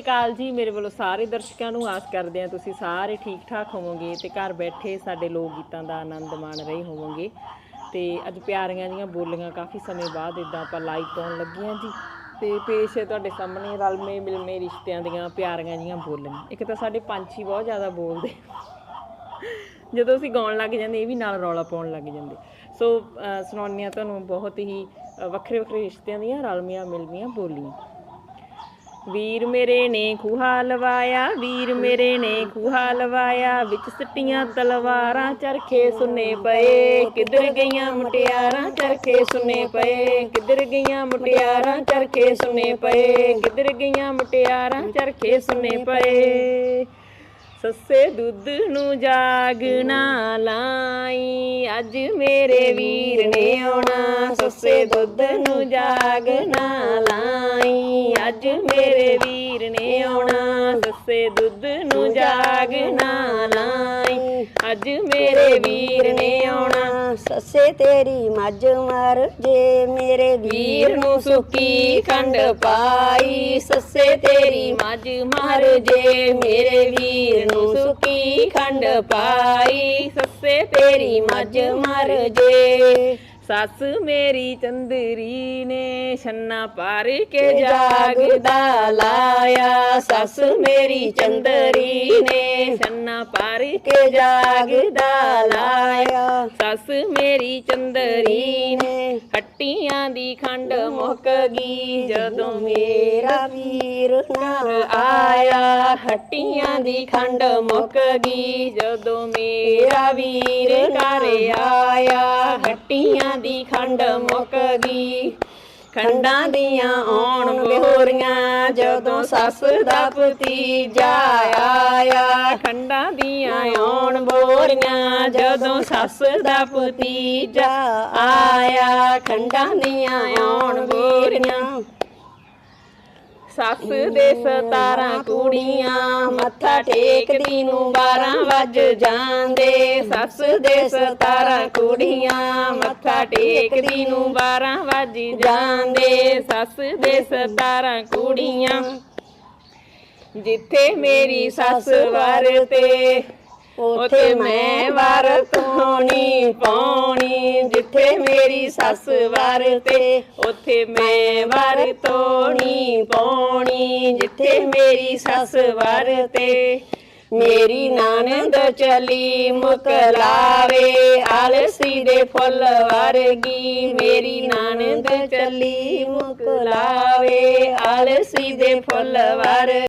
ਕਾਲ ਜੀ, ਮੇਰੇ ਵੱਲੋਂ ਸਾਰੇ ਦਰਸ਼ਕਾਂ ਨੂੰ ਆਸ ਕਰਦੇ ਹਾਂ ਤੁਸੀਂ ਸਾਰੇ ਠੀਕ ਠਾਕ ਹੋਵੋਗੇ ਤੇ ਘਰ ਬੈਠੇ ਸਾਡੇ ਲੋਕ ਗੀਤਾਂ ਦਾ ਆਨੰਦ ਮਾਣ ਰਹੇ ਹੋਵੋਗੇ। ਤੇ ਅੱਜ ਪਿਆਰੀਆਂ ਦੀਆਂ ਬੋਲੀਆਂ ਕਾਫੀ ਸਮੇਂ ਬਾਅਦ ਇਦਾਂ ਆਪਾਂ ਲਾਈਵ ਪਾਉਣ ਲੱਗੀਆਂ ਜੀ। ਤੇ ਪੇਸ਼ ਹੈ ਤੁਹਾਡੇ ਸਾਹਮਣੇ ਰਲਮੇ ਮਿਲਮੇ ਰਿਸ਼ਤਿਆਂ ਦੀਆਂ ਪਿਆਰੀਆਂ ਜੀਆਂ ਬੋਲੀਆਂ। ਇੱਕ ਤਾਂ ਸਾਡੇ ਪੰਛੀ ਬਹੁਤ ਜ਼ਿਆਦਾ ਬੋਲਦੇ। ਜਦੋਂ ਅਸੀਂ ਗਾਉਣ ਲੱਗ ਜਾਂਦੇ, ਇਹ ਵੀ ਨਾਲ ਰੌਲਾ ਪਾਉਣ ਲੱਗ ਜਾਂਦੇ। ਸੋ ਸੁਣਾਉਂਦੇ ਹਾਂ ਤੁਹਾਨੂੰ ਬਹੁਤ ਹੀ ਵੱਖਰੇ ਵੱਖਰੇ ਰਿਸ਼ਤਿਆਂ ਦੀਆਂ ਰਲਮੀਆਂ ਮਿਲਮੀਆਂ ਬੋਲੀਆਂ। ਵੀਰ ਮੇਰੇ ਨੇ ਖੂਹਾ ਲਵਾਇਆ, ਵੀਰ ਮੇਰੇ ਨੇ ਖੂਹਾ ਲਵਾਇਆ, ਵਿੱਚ ਸੱਟੀਆਂ ਤਲਵਾਰਾਂ ਚਰਖੇ ਸੁਨੇ ਪਏ। ਕਿੱਧਰ ਗਈਆਂ ਮੁਟਿਆਰਾਂ ਚਰਖੇ ਸੁਨੇ ਪਏ। ਕਿੱਧਰ ਗਈਆਂ ਮੁਟਿਆਰਾਂ ਚਰਖੇ ਸੁਨੇ ਪਏ। ਕਿੱਧਰ ਗਈਆਂ ਮੁਟਿਆਰਾਂ ਚਰਖੇ ਸੁਨੇ ਪਏ। ਸੱਸੇ ਦੁੱਧ ਨੂੰ ਜਾਗਣਾ ਲਾਈ, ਅੱਜ ਮੇਰੇ ਵੀਰ ਨੇ ਆਉਣਾ। ਸੱਸੇ ਦੁੱਧ ਨੂੰ ਜਾਗਣਾ ਲਾਈ ਅੱਜ ਮੇਰੇ ਵੀਰ ਨੇ ਆਉਣਾ, ਸੱਸੇ ਦੁੱਧ ਨੂੰ ਜਾਗ ਨਾ ਲਾਈ। ਅੱਜ ਮੇਰੇ ਵੀਰ ਨੇ ਆਉਣਾ, ਸੱਸੇ ਤੇਰੀ ਮੱਝ ਮਰ ਜੇ ਮੇਰੇ ਵੀਰ ਨੂੰ ਸੁੱਕੀ ਖੰਡ ਪਾਈ। ਸੱਸੇ ਤੇਰੀ ਮੱਝ ਮਾਰ ਜੇ ਮੇਰੇ ਵੀਰ ਨੂੰ ਸੁੱਕੀ ਖੰਡ ਪਾਈ। ਸੱਸੇ ਤੇਰੀ ਮੱਝ ਮਾਰ ਜੇ ਸੱਸ ਮੇਰੀ ਚੰਦਰੀ ਨੇ ਛੰਨਾ ਪਾਰ ਕੇ ਜਾਗਦਾ ਲਾਇਆ। ਸੱਸ ਮੇਰੀ ਚੰਦਰੀ ਨੇ ਛੰਨਾ ਪਾਰ ਕੇ ਜਾਗਦਾ ਲਾਇਆ। ਸੱਸ ਮੇਰੀ ਚੰਦਰੀ ਨੇ ਹੱਟੀਆਂ ਦੀ ਖੰਡ ਮੁੱਕ ਗਈ ਜਦੋਂ ਮੇਰਾ ਵੀਰ ਨਾ ਆਇਆ ਹੱਟੀਆਂ ਦੀ ਖੰਡ ਮੁੱਕ ਗਈ ਜਦੋਂ ਮੇਰਾ ਵੀਰ ਘਰ ਆਇਆ ਹੱਟੀਆਂ ਦੀ ਖੰਡ ਮੁੱਕ ਗਈ। ਖੰਡਾਂ ਦੀਆਂ ਆਉਣ ਗੋਰੀਆਂ ਜਦੋਂ ਸੱਸ ਦਾ ਭਤੀਜਾ ਆਇਆ ਖੰਡਾਂ ਦੀਆਂ ਆਉਣ ਜਦੋਂ ਸੱਸ ਦਾ ਭਤੀਜਾ ਆਇਆ, ਖੰਡਾਂ ਦੀਆਂ ਆਉਣ ਬੋਰੀਆਂ ਸੱਸ ਦੇ ਸਤਾਰਾਂ ਕੁੜੀਆਂ, ਮੱਥਾ ਟੇਕਦੀ ਨੂੰ 12 ਵੱਜ ਜਾਂਦੇ। ਸੱਸ ਦੇ ਸਤਾਰਾਂ ਕੁੜੀਆਂ, ਮੱਥਾ ਟੇਕਦੀ ਨੂੰ 12 ਵੱਜ ਜਾਂਦੇ। ਸੱਸ ਦੇ ਸਤਾਰਾਂ ਕੁੜੀਆਂ, ਜਿੱਥੇ ਮੇਰੀ ਸੱਸ ਵਰਤੇ ਉਥੇ ਮੈਂ ਵਰਤ ਹੋਣੀ ਪਾਉਣੀ, ਜਿੱਥੇ ਮੇਰੀ ਸੱਸ ਵਰਤੇ ਉਥੇ ਮੈਂ ਵਰਤੋਣੀ ਪਾਉਣੀ, ਜਿੱਥੇ ਮੇਰੀ ਸੱਸ ਵਰ ਤੇ। ਮੇਰੀ ਨਾਨਦ ਚਲੀ ਮੁਕਲਾਵੇ ਆਲਸੀ ਦੇ ਫੁੱਲ ਵਰਗੀ। ਮੇਰੀ ਨਾਨਦ ਚਲੀ ਮੁਕਲਾਵੇ ਆਲਸੀ ਦੇ ਫੁੱਲ ਵਰ